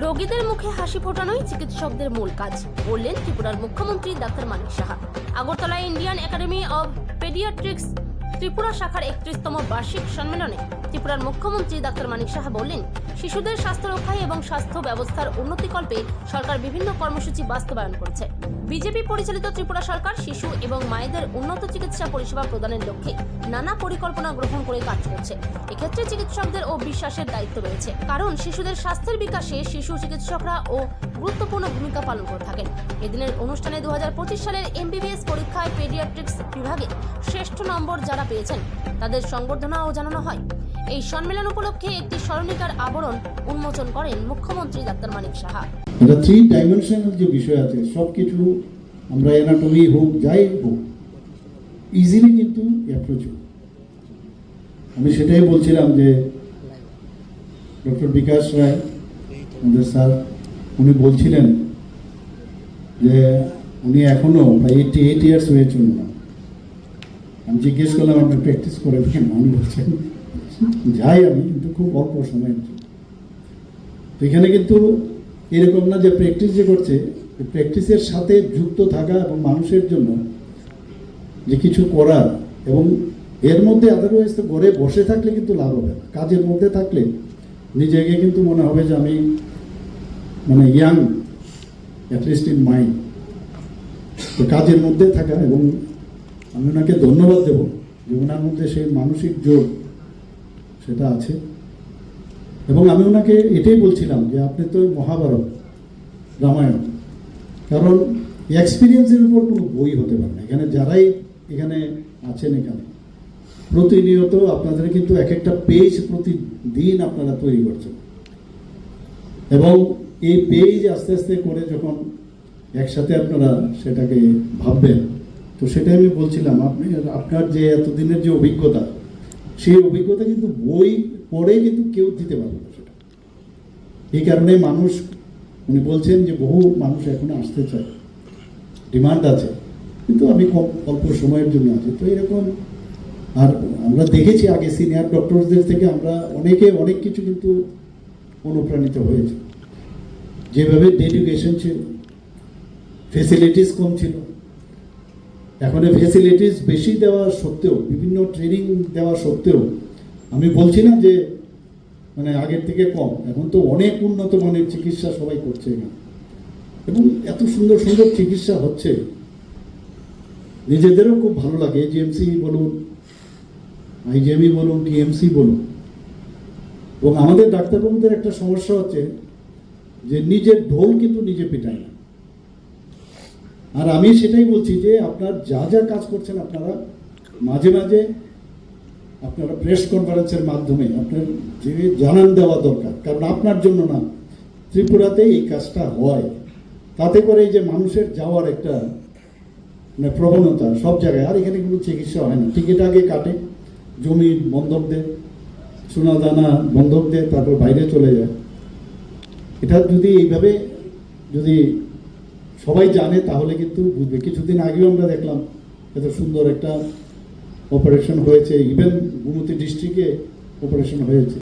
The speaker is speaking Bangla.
রোগীদের মুখে হাসি ফোটানোই চিকিৎসকদের মূল কাজ, বললেন ত্রিপুরার মুখ্যমন্ত্রী doctor Manik Saha. Agartala Indian Academy of Paediatrics, Tripura শাখার একত্রিশতম বার্ষিক সম্মেলনে ত্রিপুরার মুখ্যমন্ত্রী ডাক্তার মানিক সাহা বললেন শিশুদের স্বাস্থ্য রক্ষায় এবং স্বাস্থ্য ব্যবস্থার উন্নতিকল্পে সরকার বিভিন্ন কর্মসূচি বাস্তবায়ন করেছে। বিজেপি পরিচালিত ত্রিপুরা সরকার শিশু এবং মায়েদের উন্নত চিকিৎসা পরিষেবা প্রদানের লক্ষ্যে নানা পরিকল্পনা গ্রহণ করে কাজ করছে। এক্ষেত্রে চিকিৎসকদের ও বিশ্বাসের দায়িত্ব রয়েছে। কারণ শিশুদের স্বাস্থ্যের বিকাশে শিশু চিকিৎসকরা ও গুরুত্বপূর্ণ ভূমিকা পালন করে থাকেন। এদিনের অনুষ্ঠানে দু হাজার পঁচিশ সালের এমবিবিএস পরীক্ষায় পেডিয়াট্রিক্স বিভাগে শ্রেষ্ঠ নম্বর যারা পেয়েছেন, তাদের সংবর্ধনাও জানানো হয়। এই সম্মেলন উপলক্ষে একটি স্মরণিকার আবরণ উন্মোচন করেন মুখ্যমন্ত্রী ডাক্তার মানিক সাহা। এটা থ্রি ডাইমেনশনাল যে বিষয় আছে সব কিছু আমরা অ্যানাটমি হোক, যাই হোক ইজিলি কিন্তু অ্যাপ্রোচ আমি সেটাই বলছিলাম যে ডক্টর বিকাশ রায়, আমাদের স্যার, উনি বলছিলেন যে উনি এখনও এইটি এইট ইয়ার্স হয়েছেন না। আমি জিজ্ঞেস করলাম, আপনি প্র্যাকটিস করে কেন? উনি বলছেন যাই আমি, কিন্তু খুব অল্প সময়ের জন্য। এখানে কিন্তু এরকম না যে প্র্যাকটিস যে করছে প্র্যাকটিসের সাথে যুক্ত থাকা এবং মানুষের জন্য যে কিছু করার এবং এর মধ্যে আদারওয়াইজ তো ঘরে বসে থাকলে কিন্তু লাভ হবে না। কাজের মধ্যে থাকলে নিজেকে কিন্তু মনে হবে যে আমি মানে ইয়াং অ্যাটলিস্ট ইন মাইন্ড তো কাজের মধ্যে থাকা এবং আমি ওনাকে ধন্যবাদ দেব যে ওনার মধ্যে সেই মানসিক জোর সেটা আছে। এবং আমি ওনাকে এটাই বলছিলাম যে আপনি তো মহাভারত, রামায়ণ, কারণ এক্সপিরিয়েন্সের উপর কোনো বই হতে পারে না। এখানে যারাই এখানে আছেন এখানে, প্রতিনিয়ত আপনাদের কিন্তু এক একটা পেজ প্রতিদিন আপনারা তৈরি করছেন। এবং এই পেজ আস্তে আস্তে করে যখন একসাথে আপনারা সেটাকে ভাববেন, তো সেটাই আমি বলছিলাম, আপনি আপনার যে এতদিনের যে অভিজ্ঞতা সেই অভিজ্ঞতা কিন্তু বই পড়ে কিন্তু কেউ দিতে পারবে না সেটা। এই কারণে মানুষ, উনি বলছেন যে বহু মানুষ এখন আসতে চায়। ডিমান্ড আছে। কিন্তু আমি অল্প সময়ের জন্য আছি। তো এরকম, আর আমরা দেখেছি আগে সিনিয়র ডক্টরসদের থেকে আমরা অনেকে অনেক কিছু কিন্তু অনুপ্রাণিত হয়েছে। যেভাবে ডেডিকেশন ছিল ফেসিলিটিস কম ছিল এখন ফেসিলিটিস বেশি দেওয়া সত্ত্বেও, বিভিন্ন ট্রেনিং দেওয়া সত্ত্বেও, আমি বলছি না যে মানে আগের থেকে কম। এখন তো অনেক উন্নত মানের চিকিৎসা সবাই করছে এখানে। এবং এত সুন্দর সুন্দর চিকিৎসা হচ্ছে। নিজেদেরও খুব ভালো লাগে। এজিএমসি বলুন আইজিএমই বলুন টিএমসি বলুন। এবং আমাদের ডাক্তারবাবুদের একটা সমস্যা হচ্ছে যে, নিজের ঢোল কিন্তু নিজে পেটায় না। আর আমি সেটাই বলছি যে আপনার যা যা কাজ করছেন, আপনারা মাঝে মাঝে আপনারা প্রেস কনফারেন্সের মাধ্যমে আপনার যে জানান দেওয়া দরকার, কারণ আপনার জন্য না ত্রিপুরাতে এই কাজটা হয়। তাতে করে যে মানুষের যাওয়ার একটা মানে প্রবণতা সব জায়গায়, আর এখানে কোনো চিকিৎসা হয় না। টিকিট আগে কাটে, জমি বন্ধক দেয়, সোনা দানা বন্ধক দেয়, তারপর বাইরে চলে যায়। এটা যদি এইভাবে যদি সবাই জানে, তাহলে কিন্তু বুঝবে। কিছুদিন আগেও আমরা দেখলাম এত সুন্দর একটা অপারেশন হয়েছে। ইভেন গুমতি ডিস্ট্রিক্টে অপারেশন হয়েছে।